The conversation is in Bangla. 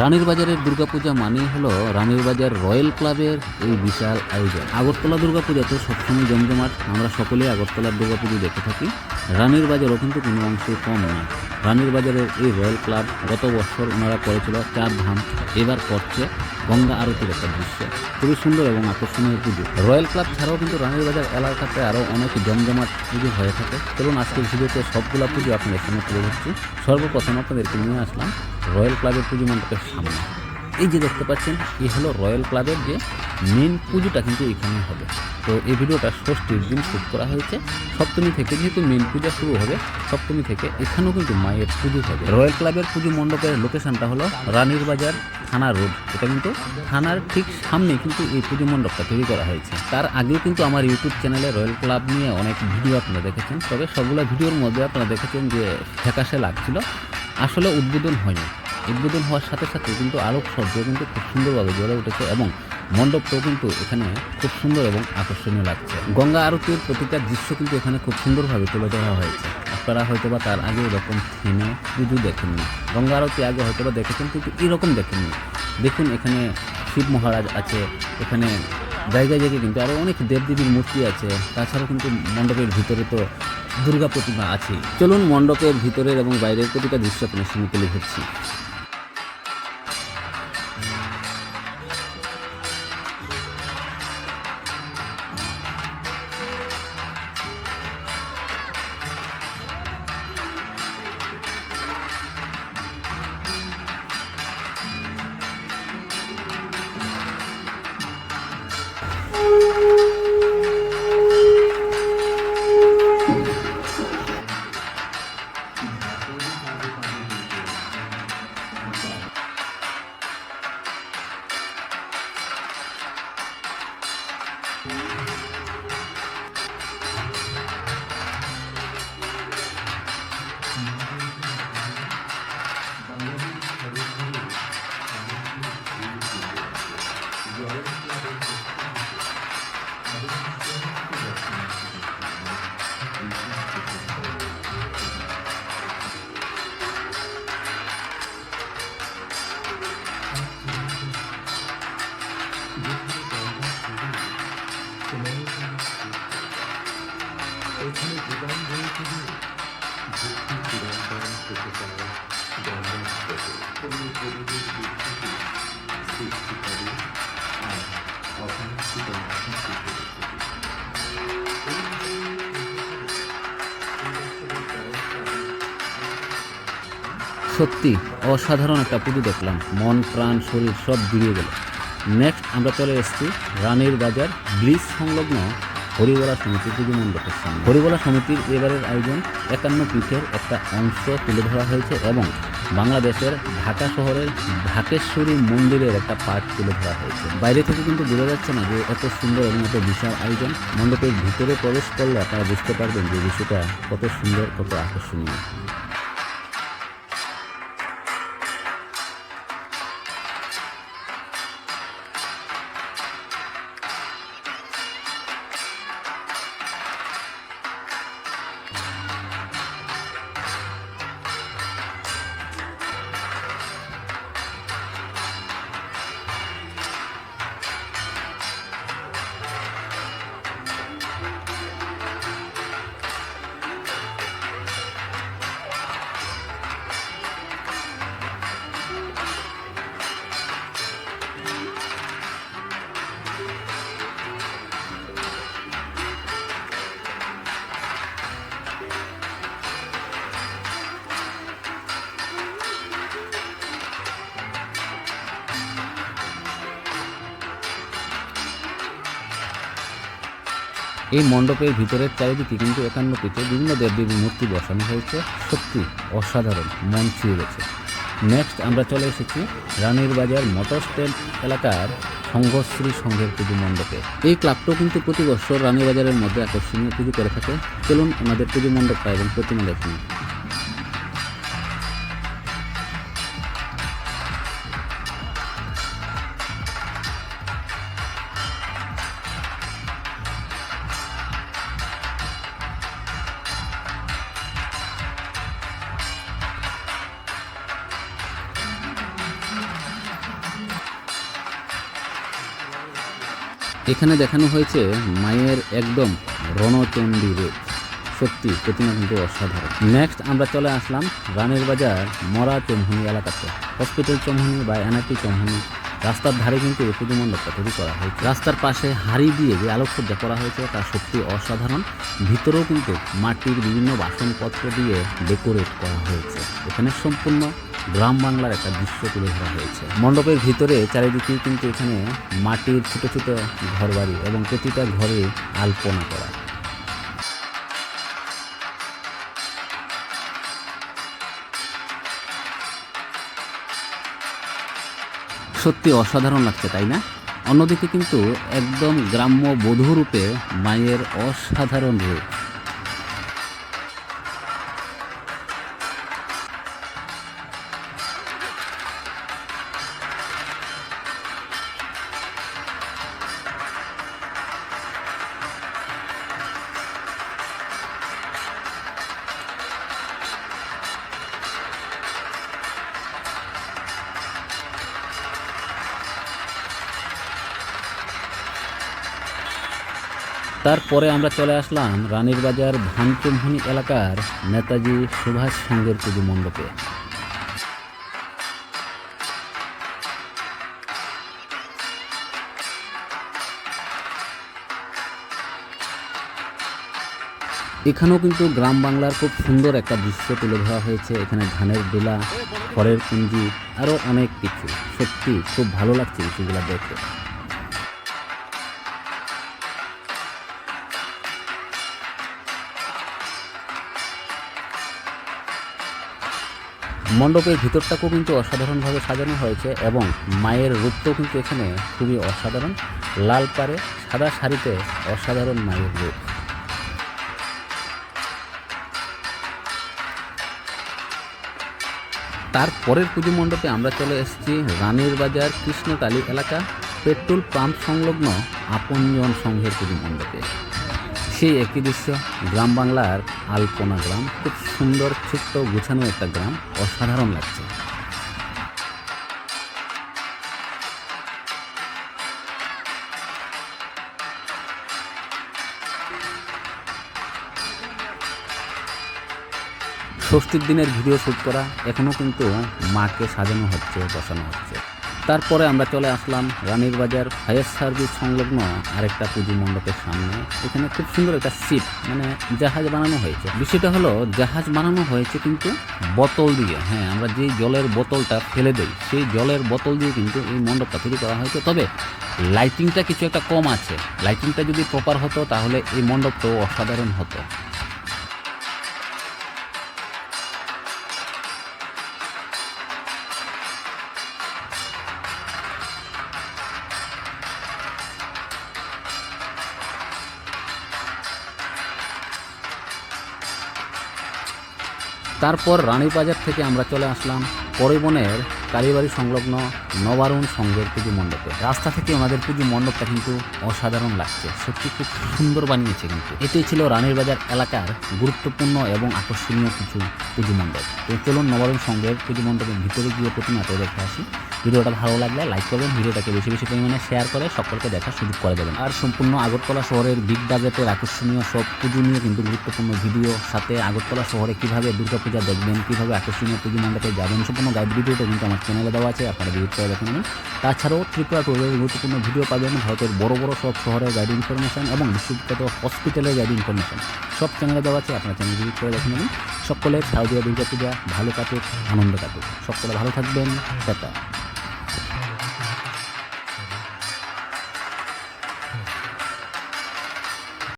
রানীর বাজারের দুর্গাপূজা মানেই হলো রানীর বাজার রয়্যাল ক্লাবের এই বিশাল আয়োজন। আগরতলা দুর্গাপূজা তো সবসময় জমজমাট। আমরা সকলেই আগরতলার দুর্গাপুজো দেখে থাকি। রানীর বাজারও কিন্তু কোনো অংশে কম নয়। রানীর বাজারের এই রয়্যাল ক্লাব গত বছর ওনারা করেছিল চার ধাম। এবার করছে গঙ্গা আরতির একটা দৃশ্য। খুবই সুন্দর এবং আকর্ষণীয় পুজো রয়্যাল ক্লাব ছাড়াও কিন্তু রানীর বাজার এলাকাতে আরও অনেক জমজমাট পুজো হয়ে থাকে। চলুন আজকের ভিডিওতে সবগুলো পুজো আপনাদের সামনে তুলে ধরছি। সর্বপ্রথম আপনাদেরকে নিয়ে আসলাম রয়্যাল ক্লাবের পুজো মণ্ডপের সামনে। এই যে দেখতে পাচ্ছেন এই হলো রয়্যাল ক্লাবের যে মেন পুজোটা কিন্তু এখানে হবে। তো এই ভিডিওটা ষষ্ঠীর দিন শ্যুট করা হয়েছে। সপ্তমী থেকে যেহেতু মেন পূজা শুরু হবে, সপ্তমী থেকে এখানেও কিন্তু মায়ের পুজো হবে। রয়্যাল ক্লাবের পুজো মণ্ডপের লোকেশনটা হলো রানীর বাজার থানা রোড। এটা কিন্তু থানার ঠিক সামনে কিন্তু এই পুজো মণ্ডপটা তৈরি করা হয়েছে। তার আগেও কিন্তু আমার ইউটিউব চ্যানেলে রয়্যাল ক্লাব নিয়ে অনেক ভিডিও আপনারা দেখেছেন। তবে সবগুলো ভিডিওর মধ্যে আপনারা দেখেছেন যে ফ্যাকাশে লাগছিল। আসলে উদ্বোধন হয়নি। উদ্বোধন হওয়ার সাথে সাথে কিন্তু আলোকসজ্জ কিন্তু খুব সুন্দরভাবে গড়ে উঠেছে এবং মণ্ডপটাও কিন্তু এখানে খুব সুন্দর এবং আকর্ষণীয় লাগছে। গঙ্গা আরতির প্রতিটা দৃশ্য কিন্তু এখানে খুব সুন্দরভাবে তুলে ধরা হয়েছে। আপনারা হয়তো বা তার আগে এরকম থিমে পুজো দেখেননি গঙ্গা আরতি আগে হয়তো বা দেখেছেন, কিন্তু এরকম দেখেননি দেখুন, এখানে শিব মহারাজ আছে, এখানে জায়গায় জায়গায় কিন্তু আরও অনেক দেবদেবীর মূর্তি আছে। তাছাড়াও কিন্তু মণ্ডপের ভিতরে তো দুর্গা প্রতিমা আছে চলুন মণ্ডপের ভিতরের এবং বাইরের প্রতিটা দৃশ্য আপনার সঙ্গে তুলে ধরছি। সত্যি, অসাধারণ একটা পুজো দেখলাম। মন, প্রাণ, শরীর সব জুড়িয়ে গেল। নেক্সট আমরা চলে এসেছি রানীর বাজার ব্রিজ সংলগ্ন হরিবলা সমিতি পুজো মণ্ডপের সামনে। হরিবলা সমিতির এবারের আয়োজন একান্ন পীঠের একটা অংশ তুলে ধরা হয়েছে এবং বাংলাদেশের ঢাকা শহরের ঢাকেশ্বরী মন্দিরের একটা পার্ট তুলে ধরা হয়েছে। বাইরে থেকে কিন্তু বোঝা যাচ্ছে না যে এত সুন্দর এবং এত বিশাল আয়োজন। মণ্ডপের ভিতরে প্রবেশ করলে আপনারা বুঝতে পারবেন যে বিষয়টা কত সুন্দর, কত আকর্ষণীয়। এই মণ্ডপের ভিতরের চারিদিকে কিন্তু একান্ন পিঠে বিভিন্ন দেবদেবীর মূর্তি বসানো হয়েছে। সত্যি অসাধারণ, মন ছুঁয়ে গেছে। নেক্সট আমরা চলে এসেছি রানীর বাজার মোটর স্ট্যান্ড এলাকার সংঘশ্রী সংঘের পুজো মণ্ডপে। এই ক্লাবটাও কিন্তু প্রতি বছর রানীবাজারের মধ্যে আকর্ষণীয় পুজো করে থাকে। চলুন আমাদের পুজো মণ্ডপটা এবং প্রতিমা দেখুন এখানে দেখানো হয়েছে মায়ের একদম রণচণ্ডী রূপ। সত্যি, প্রতিমা কিন্তু অসাধারণ। নেক্সট আমরা চলে আসলাম রানের বাজার মরা চৌমহনি এলাকাতে। হসপিটাল চৌমহনি বা এনআরটি চমহনি। রাস্তার ধারে কিন্তু এই পুজো মণ্ডপটা তৈরি করা হয়েছে। রাস্তার পাশে হাড়ি দিয়ে যে আলোকসজ্জা করা হয়েছে, তা সত্যি অসাধারণ। ভিতরেও কিন্তু মাটির বিভিন্ন বাসনপত্র দিয়ে ডেকোরেট করা হয়েছে। এখানে সম্পূর্ণ গ্রাম বাংলার একটা দৃশ্য তুলে ধরা হয়েছে। মণ্ডপের ভিতরে চারিদিকেই কিন্তু এখানে মাটির ছোটো ছোট ঘরবাড়ি এবং প্রতিটা ঘরে আলপনা করা। সত্যি অসাধারণ লাগছে তাই না? অন্যদিকে কিন্তু একদম গ্রাম্য বধূরূপে মায়ের অসাধারণ রূপ। তারপরে আমরা চলে আসলাম রানীর বাজার ধানচুমহনি এলাকার নেতাজি সুভাষ সংঘের পুজো মণ্ডপে। এখানেও কিন্তু গ্রাম বাংলার খুব সুন্দর একটা দৃশ্য তুলে ধরা হয়েছে। এখানে ধানের ডোলা, খড়ের পুঞ্জি আরও অনেক কিছু। সত্যি খুব ভালো লাগছে কিছুগুলো দেখতে মণ্ডপের ভিতরটাকেও কিন্তু অসাধারণভাবে সাজানো হয়েছে এবং মায়ের রূপটাও কিন্তু এখানে খুবই অসাধারণ। লাল পাড়ে সাদা শাড়িতে অসাধারণ মায়ের রূপ। তারপরের পুজো মণ্ডপে আমরা চলে এসেছি রানীর বাজার কৃষ্ণকালী এলাকা পেট্রোল পাম্প সংলগ্ন আপনজন সংঘের পুজো মণ্ডপে। সেই একই দৃশ্য গ্রাম বাংলার আলপনা গ্রাম। খুব সুন্দর, ছোট্ট, গুছানো একটা গ্রাম। অসাধারণ লাগছে। ষষ্ঠীর দিনের ভিডিও শ্যুট করা এখনও কিন্তু মাকে সাজানো হচ্ছে, বসানো হচ্ছে। তারপরে আমরা চলে আসলাম রানীর বাজার ফায়ার সার্ভিস সংলগ্ন আরেকটা পুজো মণ্ডপের সামনে। এখানে খুব সুন্দর একটা সিট মানে জাহাজ বানানো হয়েছে। বিষয়টা হলো, জাহাজ বানানো হয়েছে কিন্তু বোতল দিয়ে। হ্যাঁ আমরা যেই জলের বোতলটা ফেলে দেই, সেই জলের বোতল দিয়ে কিন্তু এই মণ্ডপটা তৈরি করা হয়েছে। তবে লাইটিংটা কিছু একটা কম আছে। লাইটিংটা যদি প্রপার হতো, তাহলে এই মণ্ডপটাও অসাধারণ হতো। তারপর রানীবাজার থেকে আমরা চলে আসলাম পরিবনের কালীবাড়ি সংলগ্ন নবারুণ সংঘের পুজো মণ্ডপে। রাস্তা থেকে ওনাদের পুজো মণ্ডপটা কিন্তু অসাধারণ লাগছে। সত্যি খুব সুন্দর বানিয়েছে কিন্তু। এটাই ছিল রানীর বাজার এলাকার গুরুত্বপূর্ণ এবং আকর্ষণীয় কিছু পুজো মণ্ডপ। তো চলুন নবারুণ সংঘের পুজো মণ্ডপের ভিতরে গিয়ে প্রতিমাতে দেখে আসি। ভিডিওটা ভালো লাগলে লাইক করবেন, ভিডিওটাকে বেশি বেশি পরিমাণে শেয়ার করে সকলকে দেখার সুযোগ করে দেবেন। আর সম্পূর্ণ আগরতলা শহরের বিগ বাজেটের আকর্ষণীয় সব পুজো নিয়ে কিন্তু গুরুত্বপূর্ণ ভিডিও। সাথে আগরতলা শহরে কীভাবে দুর্গাপূজা দেখবেন, কীভাবে আকর্ষণীয় পুজো মণ্ডপে যাবেন, সম্পূর্ণ গাইড ভিডিওটা কিন্তু আমার চ্যানেলে দেওয়া আছে, আপনারা ভিজিট করে দেখে নেবেন। তাছাড়াও ত্রিপুরা টুরের গুরুত্বপূর্ণ ভিডিও পাবেন, ভারতের বড় বড় সব শহরের গাইড ইনফরমেশন এবং বিশ্ববিখ্যাত হসপিটালের গাইড ইনফরমেশন সব চ্যানেলে দেওয়া আছে, আপনারা চ্যানেল ভিজিট করে দেখে নেবেন। সকলের শারদীয় দুর্গাপূজা ভালো কাটুক, আনন্দ কাটুক। সকলে ভালো থাকবেন, টাটা।